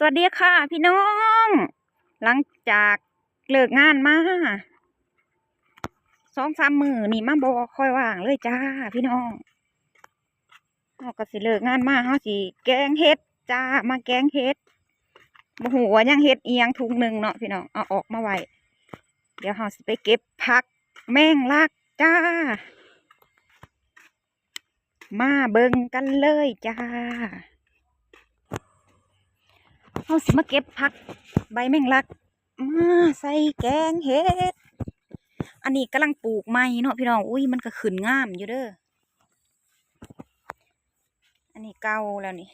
สวัสดีค่ะ พี่น้อง หลังจากเลิกงานมาสองสามมือนี่มาบอคอยว่างเลยจ้า พี่น้องเราก็สิเลิกงานมาเขาสิแกงเฮ็ดจ้ามาแกงเฮ็ดบหูว่ายังเฮ็ดเอียงทุงหนึ่งเนาะพี่น้องเอาออกมาไว้เดี๋ยวเราสิไปเก็บผักแม่งลักจ้า มาเบิ่งกันเลยจ้า เอาสิมาเก็บผัก ใบแมงลักมาใส่แกงเห็ด อันนี้กำลังปลูกใหม่เนาะพี่น้อง อุ้ยมันก็ขึ้นงามอยู่เด้อ อันนี้เก่าแล้วนี่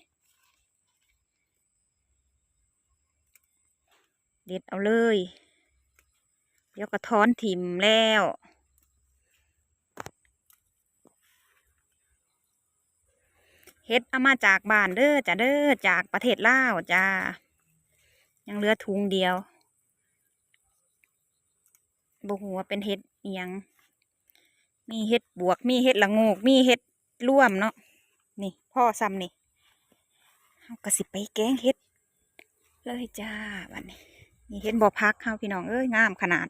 เด็ดเอาเลย เดี๋ยวก็ถอนถิ่มแล้วเฮ็ดเอามาจากบ้านเด้อจ้ะเด้อจากประเทศลาวจ้า ยังเหลือถุงเดียวบ่ฮู้ว่าเป็นเฮ็ดอิหยังมีเฮ็ดบวก มีเฮ็ดละโงกมีเฮ็ดร่วมเนาะ นี่พ่อซ้ำนี่เฮาก็สิไปแกงเฮ็ด เลยจ้าบัดนี้ นี่เฮ็ดบ่อพักเฮาพี่น้องเอ้ยงามขนาด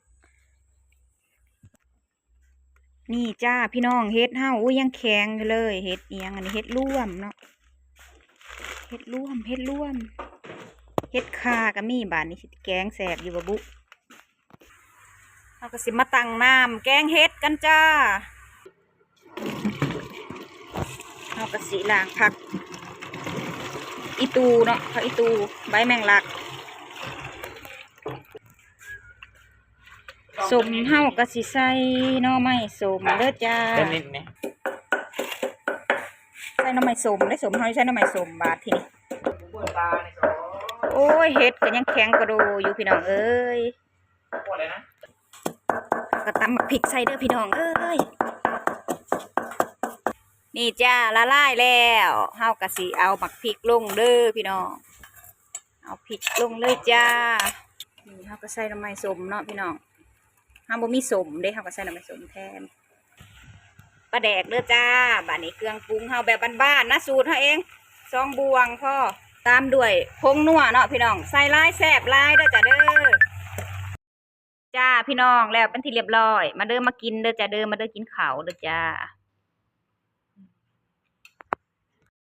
นี่จ้าพี่น้องเฮ็ดเฮาอุ้ยยังแข็งเลยเฮ็ดเอียงอันนี้เฮ็ดร่วมเนาะเฮ็ดร่วมเฮ็ดร่วม เฮ็ดคาก็มีบาดนี้สิแกงแสบอยู่บ่บุเฮาก็สิมาตั้งน้ำแกงเฮ็ดกันจ้าเฮาก็สิล้างผัก อีตูเนาะผักอีตูใบแมงลักสมเฮาก็สิใส่หน่อไม้สมเด้อจ้าเล่นนิดนะใส่หน่อไม้สมได้สมเฮาใส่หน่อไม้สมบาททีนี้ โอ้ยเฮ็ดก็ยังแข็งกระโดอยู่พี่น้องเอ้ยปวดเลยนะก็ตำบักพริกใส่เด้อพี่น้องเอ้ยนี่จ้าละลายแล้วเฮาก็สิเอาบักพริกลงเด้อพี่น้องเอาพริกลงเลยจ้านี่เฮาก็ใส่หน่อไม้สมเนาะพี่น้องเฮาบ่มีสมเด้เฮาก็ใส่หน่อไม้สมแทนปลาแดกเด้อจ้าบาดนี้เครื่องปรุงเฮาแบบบ้านๆนะสูตรเฮาเองสองบวงพ่อ ตามด้วยพงนัวเนาะพี่น้องใส่ลายแสบลายเด้อจ้าเด้อจ้าพี่น้องแล้วเป็นที่เรียบร้อย มาเดินมากินเด้อจ้าเดินมาเดินกินเขาเด้อจ้า